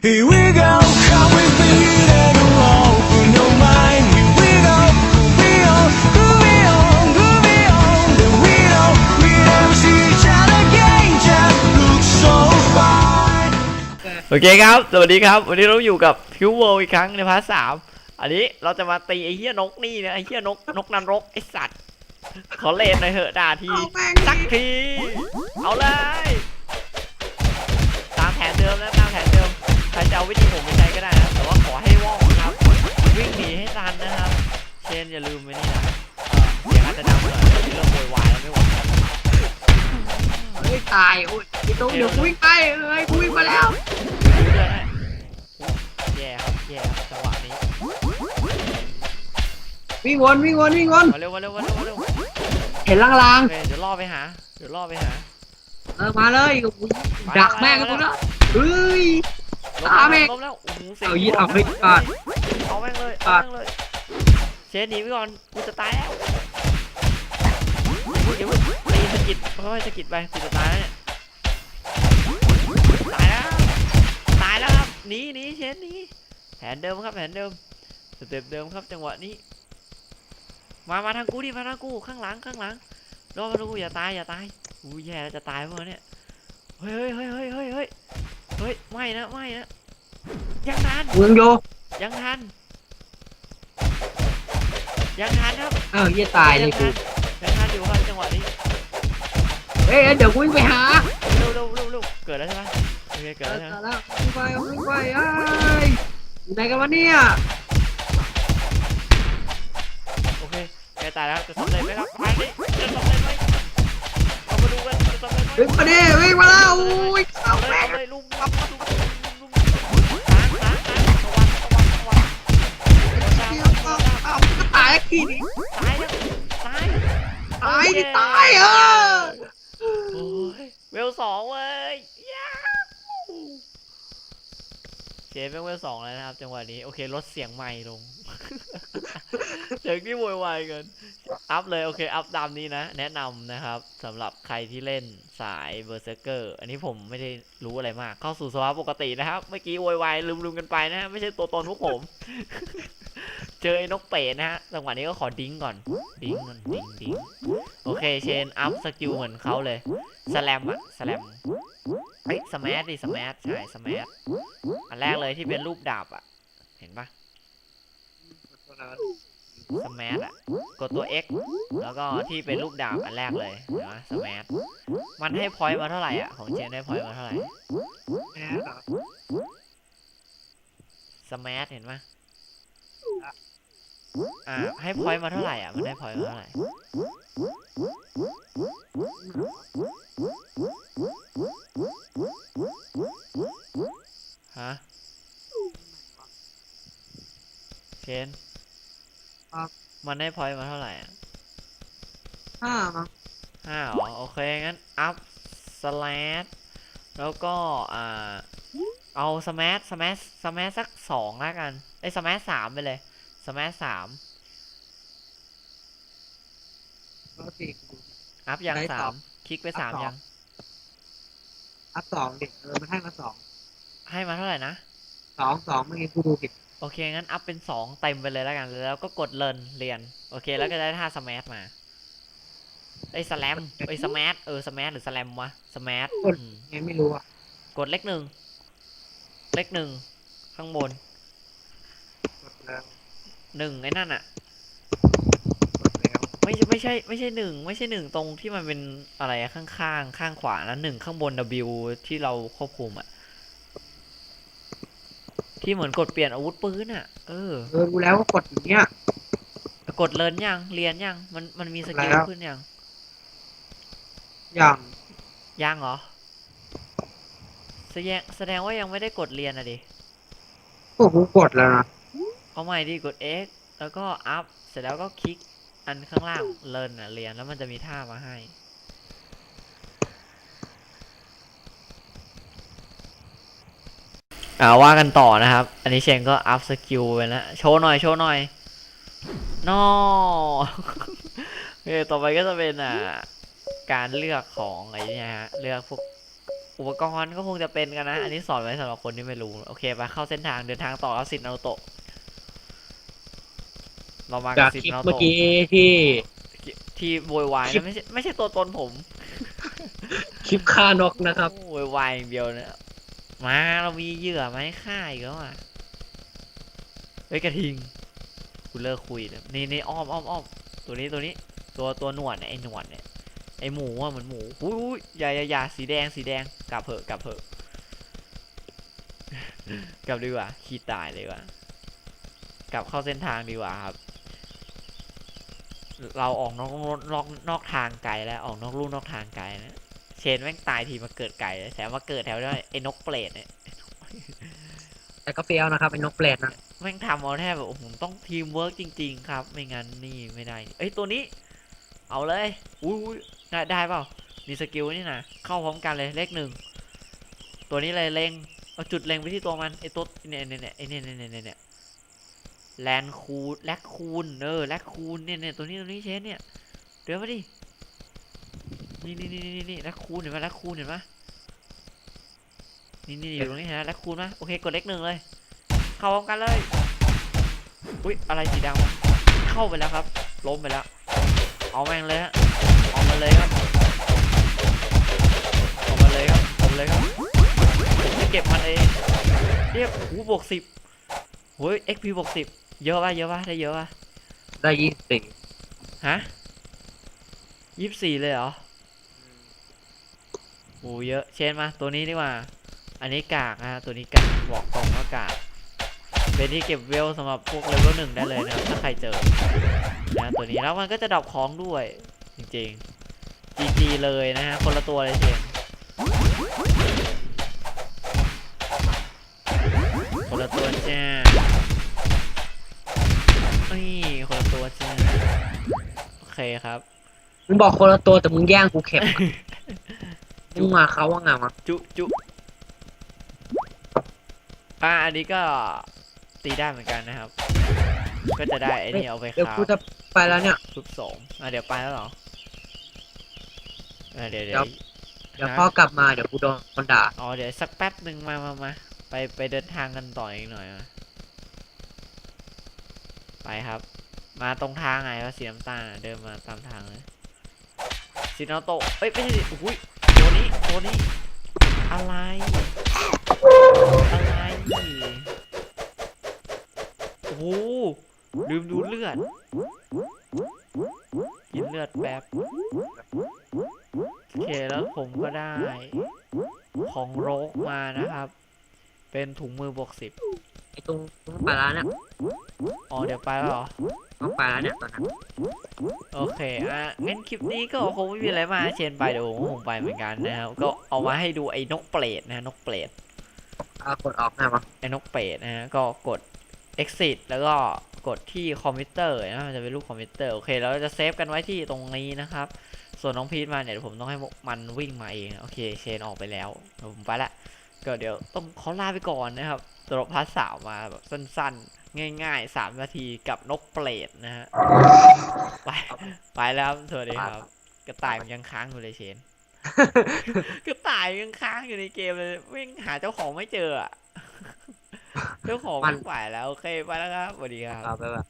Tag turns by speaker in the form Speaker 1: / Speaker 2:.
Speaker 1: Here we go, come with me, let go, open your mind. Here we go, groovy on, groovy on, groovy on. Then we know we never see each other again, just look so fine.
Speaker 2: โอเคครับ สวัสดีครับ วันนี้เราอยู่กับพิวเวอีกครั้งในพาร์ทสามอันนี้เราจะมาตีไอ้เหี้ยนกนี่นะไอ้เหี้ยนกนกนันรกไอ้สัตว์ ขอเล่นหน่อยเถอะด่าที สักที เอาเลย ตามแผนเดิมนะตามแผนเดิม รจะเอาวิธีผมไปใช้ก็ได้นะ แต่ว่าขอให้ว่องนะครับ วิ่งหนีให้ทันนะครับ เชนอย่าลืมไว้นี่นะเอ่อเสียงอาจจะดังหน่อยเริ่มโวยวายแล้วไม่ไหวแล้ว
Speaker 3: เฮ้ยตายโอ้ยไอ้ตรงเดี๋ยวกูวิ่งไปเอ้ยกูวิ่งมาแล้ว
Speaker 2: ดูด้วยนะแย่ครับแย่ครับจังหวะนี้
Speaker 3: วิ่งวนวิ่งวนวิ่งวน
Speaker 2: มาเร็วมาเร็วมาเร็วมาเร็ว
Speaker 3: เห็นลาง
Speaker 2: โอเคเดี๋ยวล่อไปหา เดี๋ยวล่อไปหา
Speaker 3: ๆเออมาเลยกูดักแม่งกันตรงนั้นเฮ้ย ตามเอง
Speaker 2: ล้มแล้วโอ้โหสี
Speaker 3: เอายิดเอาไม่พลาด
Speaker 2: เอาแม่งเลย
Speaker 3: พลา
Speaker 2: เอา
Speaker 3: ด
Speaker 2: แม่งเลยเชนหนีไปก่อนกูจะตายแล้วเดี๋ยวตีสะกิดค่อยๆสะกิดไปกูจะตายแล้วเนี่ยตายแล้วตายแล้วครับหนีหนีเชนหนีแผนเดิมครับแผนเดิมสเต็ปเดิมครับจังหวะนี้ มามาทางกูดิมาทางกูข้างหลังข้างหลังรอมาดูกูอย่าตายอย่าตายอู้แย่แล้วจะตายเมื่อเนี่ยเฮ้ยเฮ้ยเฮ้ยเฮ้ยเฮ้ยเฮ้ย เฮ้ยไม่นะไม่นะยังทัน
Speaker 3: เมืองโย
Speaker 2: ยังทันยังทันครับ
Speaker 3: เออเหี้ยตายเลยกู
Speaker 2: ยังทันอยู่ครับจังหวะนี้
Speaker 3: เฮ้ยเดี๋ยวกูวิ่งไปหา
Speaker 2: เร็วเร็วเร็วเร็วเกิดแล้วใช่ไหมโอเค
Speaker 3: เอ
Speaker 2: เกิด
Speaker 3: อ
Speaker 2: แล้วใช่ไหม
Speaker 3: แล้ววิ่งไปวิ่งไปเอ้ยอยู่ไหนกันวะเนี่ย
Speaker 2: โอเคแกตายแล้วจะสำเร็จไหมครับไปดิจะสำเร็จไหมเรามาดูกันจะสำเร็จไหม
Speaker 3: วิ่งมาดิวิ่งมาแล้วอุ้ยเข้า
Speaker 2: เอาเลย
Speaker 3: แม่ง
Speaker 2: เอาเลยลุมลุมลุมลุมล้างล้างล้างตะวันตะวันตะวัน
Speaker 3: เดี๋ยวเอาเอามันก็ตายแล้วทีนี้
Speaker 2: ตายแล้วตาย
Speaker 3: ตายดิตายเออ
Speaker 2: โอ้ยเวลสองเว้ยย้าว เชฟเป็นเวลสองแล้วนะครับ จังหวะนี้โอเคลดเสียงใหม่ลง เสียงที่โวยวายกันอัพเลยโอเคอัพตามนี้นะ แนะนำนะครับสำหรับใครที่เล่นสายเบอร์เซอร์เกอร์อันนี้ผมไม่ได้รู้อะไรมาก เข้าสู่สภาพปกตินะครับ เมื่อกี้โวยวายลืมๆกันไปนะฮะไม่ใช่ตัวตนพวกผม เจอไอ้นกเป็ดนะฮะจังหวะนี้ก็ขอดิ้งก่อน ดิ้งก่อนดิ้งดิ้งโอเคเชนอัพสกิลเหมือนเขาเลยสแลมอะสแลมเฮ้ยสแมทดิสแมทใช่สแมทอันแรกเลยที่เป็นรูปดาบอะเห็นปะสแมทอะกดตัว X แล้วก็ที่เป็นรูปดาบอันแรกเลยเห็นปะสแมทมันให้พอยต์มาเท่าไหร่อะของเจนได้พอยต์มาเท่าไหร่สแมทเห็นปะ อ่า ให้พอยต์มาเท่าไหร่อะ มันได้พอยต์มาเท่าไหร่ ฮะเชน
Speaker 3: ครับ
Speaker 2: มันได้พอยต์มาเท่าไหร่อะ
Speaker 3: ห้ามั้ง
Speaker 2: ห้าเหรอโอเค งั้น อัพ สแลดแล้วก็ อ่า เอาสแมสสแมสสแมสสักสองแล้วกันไอ้สแมสสามไปเลย สแมสสาม
Speaker 3: ก็สิ
Speaker 2: อัพยัง
Speaker 3: ได้
Speaker 2: สา
Speaker 3: สอ
Speaker 2: ม
Speaker 3: ง
Speaker 2: คลิกไป
Speaker 3: อัพ
Speaker 2: สาม
Speaker 3: สอง
Speaker 2: ยัง
Speaker 3: อัพสองดิเออมันให้มาสอง
Speaker 2: ให้มาเท่าไหร่นะ
Speaker 3: สองสองเมื่อกี้กูดูผิด
Speaker 2: โอเค งั้นอัพเป็นสองเต็มไปเลยแล้วกัน แล้วก็กดเลินเรียน โอเค แล้วก็ได้ท่าสแมสมาไอ้สแลมไอ้สแมสเออสแมสหรือสแลมวะสแมสอืม
Speaker 3: ไงไม่รู้อะ
Speaker 2: กดเลขหนึ่ง เลขหนึ่ง ข้างบน
Speaker 3: กดแล้ว
Speaker 2: หนึ่งไอ้นั่นอะ
Speaker 3: กดแล้ว
Speaker 2: ไม่ใช่ไม่ใช่ไม่ใช่หนึ่งไม่ใช่หนึ่งตรงที่มันเป็นอะไรอะข้างข้างข้างขวานะหนึ่งข้างบน W ที่เราควบคุมอะที่เหมือนกดเปลี่ยนอาวุธปืนอะเออ
Speaker 3: เออรู้แล้วว่ากดอย่างเงี้ย
Speaker 2: กดเลินยังเรียนยังมันมันมีสกิล
Speaker 3: แล้ว
Speaker 2: ขึ้นยัง
Speaker 3: อย่าง
Speaker 2: ยังเหรอแสดงแสดงว่ายังไม่ได้กดเรียนอะดิ
Speaker 3: พวกกูกดแล้วนะ
Speaker 2: เอาใหม่ดิกด X แล้วก็อัพเสร็จแล้วก็คลิกอันข้างล่างเลินอะเรียนแล้วมันจะมีท่ามาให้ อ่าว่ากันต่อนะครับ อันนี้เชนก็อัพสกิลไปแล้วโชว์หน่อยโชว์หน่อยนอโอเคต่อไปก็จะเป็นอ่าการเลือกของอะไอ้เนี่ยฮะเลือกพวกอุปกรณ์ก็คงจะเป็นกันนะ อันนี้สอนไว้สำหรับคนที่ไม่รู้ โอเคไปเข้าเส้นทางเดินทางต่อแล้วสิทธิ์นาโตะ เรามากั
Speaker 3: จา
Speaker 2: บ
Speaker 3: ก
Speaker 2: สิท
Speaker 3: คลิ
Speaker 2: ธิ์
Speaker 3: ป
Speaker 2: นารู
Speaker 3: เมื่อ
Speaker 2: โตะ
Speaker 3: กี้ที่
Speaker 2: ที่โวยวาย
Speaker 3: คลิป
Speaker 2: นะไม่ใช่ไม่ใช่ตัวตนผม
Speaker 3: คลิปฆ่านกนะครับ
Speaker 2: โวยวายอย่างเดียวเนี่ยมาเรามีเหยื่อมาให้ฆ่าอีกแล้วอะเฮ้ยกระทิงกูเลิกคุยแล้วนี่นี่อ้อมอ้อมอ้อมตัวนี้ตัวนี้ ตัวตัวหนวดเนี่ยไอ้หนวดเนี่ยไอ้หมูอะเหมือนหมูอุ้ยอุ้ยอย่าอย่าอย่าสีแดงสีแดงกลับเถอะกลับเถอะกลับดีกว่าขี้ตายเลยว่ะกลับเข้าเส้นทางดีกว่าครับ เราออกนอกนอกนอกทางไกลแล้วออกนอกลู่นอกทางไกลนะเชนแม่งตายทีมาเกิดไกลเลยแถมมาเกิดแถวด้วยไอ้นกเปรตเนี่ย
Speaker 3: แต่ก็เฟี้ยวนะครับเป็นนกเปลดนะ
Speaker 2: แม่งทำเอาแทบแบบโอ้โหต้องทีมเวิร์กจริง ๆ ครับ ไม่งั้นนี่ไม่ได้เอ้ยตัวนี้ เอาเลยอุ้ยอุ้ยได้ได้เปล่ามีสกิลนี่นะเข้าพร้อมกันเลยเลขหนึ่งตัวนี้เลยเล็งเอาจุดเล็งไปที่ตัวมันไอตัวเนี่ยเนี่ยเนี่ยไอเนี่ยเนี่ยเนี่ยเนี่ย แลนคูดแลคคูนเออแลคคูนเนี่ยเนี่ยตัวนี้ตัวนี้เชนเนี่ยเดี๋ยวมาดินี่นี่นี่นี่นี่แลคคูนเห็นไหมแลคคูนเห็นไหมนี่นี่อยู่ตรงนี้นไหมแลคคูนไหมโอเคกดเลขหนึ่งเลย เข้าพร้อมกันเลยอุ้ยอะไรสีดำเข้าไปแล้วครับ ล้มไปแล้ว เอาแม่งเลยฮะเอามาเลยครับเอามาเลยครับเอามาเลยครับผมจะเก็บมันเองเรียบหูบวกสิบ เฮ้ย XP บวกสิบเยอะป่ะเยอะป่ะได้เยอะป่ะ
Speaker 3: ได้ยี่สิบสี่
Speaker 2: ฮะยี่สิบสี่เลยเหรอโอ้เยอะ เชนมาตัวนี้ดีกว่า อันนี้กากนะฮะตัวนี้กากบอกตรงว่ากากเป็นที่เก็บเวลสำหรับพวกเลเวลหนึ่งได้เลยนะครับถ้าใครเจอนะตัวนี้แล้วมันก็จะดรอปของด้วย จริงๆ GG เลยนะฮะคนละตัวเลยเชนคนละตัวจ้า คครับ
Speaker 3: มึงบอกคนละตัวแต่มึงแย่งกูเข็มมึงมาเขาว่าไงวะ
Speaker 2: จุจุอ่าอันนี้ก็ตีได้เหมือนกันนะครับ ก็จะได้ไอ้นี่เอาไป
Speaker 3: เดี๋ยว
Speaker 2: ครา
Speaker 3: กู
Speaker 2: ฟ
Speaker 3: จะไปแล้วเนี่ย
Speaker 2: ทุบสองอะเดี๋ยวไปแล้วเหรออะเดี๋ยว
Speaker 3: เดี๋
Speaker 2: เดี๋
Speaker 3: ย
Speaker 2: ยวว
Speaker 3: เดี๋ยวพ่อกลับมาเดี๋ยวกูโดนด่า
Speaker 2: อ๋อเดี๋ยวสักแป๊บหนึ่งมามามาไปไปเดินทางกันต่ออีกหน่อยมาไปครับ มาตรงทางไงวะสีน้ำตาลเดินมาตามทางเลยสีนาโตเอ้ยไม่ใช่ดิอุ้ยตัวนี้ตัวนี้ อะไร อะไรโอ้โหลืมดูเลือดกินเลือดแป๊บโอเคแล้วผมก็ได้ ของโรกมานะครับ เป็นถุงมือบวกสิบ
Speaker 3: ตรงต้องไปแล้วเนี่ย
Speaker 2: อ๋อเดี๋ยวไปแล้วเหรอ
Speaker 3: ต้องไปแล้วเนี่ยตอนนั้น
Speaker 2: โอเค อะ งั้นคลิปนี้ก็คงไม่มีอะไรมากเชนไปเดี๋ยวผมก็คงไปเหมือนกันนะครับ ก็เอามาให้ดูไอ้นกเปรตนะฮะนกเปรต
Speaker 3: เอากดออกไงวะ
Speaker 2: ไอ้นกเปรตนะฮะ ก็กด exit แล้วก็กดที่คอมพิวเตอร์นะมันจะเป็นรูปคอมพิวเตอร์ โอเค แล้วเราจะเซฟกันไว้ที่ตรงนี้นะครับ ส่วนน้องพีทมาเนี่ยเดี๋ยวผมต้องให้มันวิ่งมาเอง โอเค เชนออกไปแล้วเดี๋ยวผมไปละ ก็เดี๋ยวต้องขอลาไปก่อนนะครับสำหรับพาร์ทสาวมาแบบสั้นๆ ง่ายๆ3นาทีกับนกเปรตนะฮะ ไปไปแล้วครับสวัสดีครับ กระต่ายมันยังค้างอยู่เลยเชน กระต่ายยังค้างอยู่ในเกมเลยวิ่งหาเจ้าของไม่เจออะเจ้าของไม่ไหวแล้วโอเคไปแล้วครับสวัสดีครับ
Speaker 3: เอาไปแบบ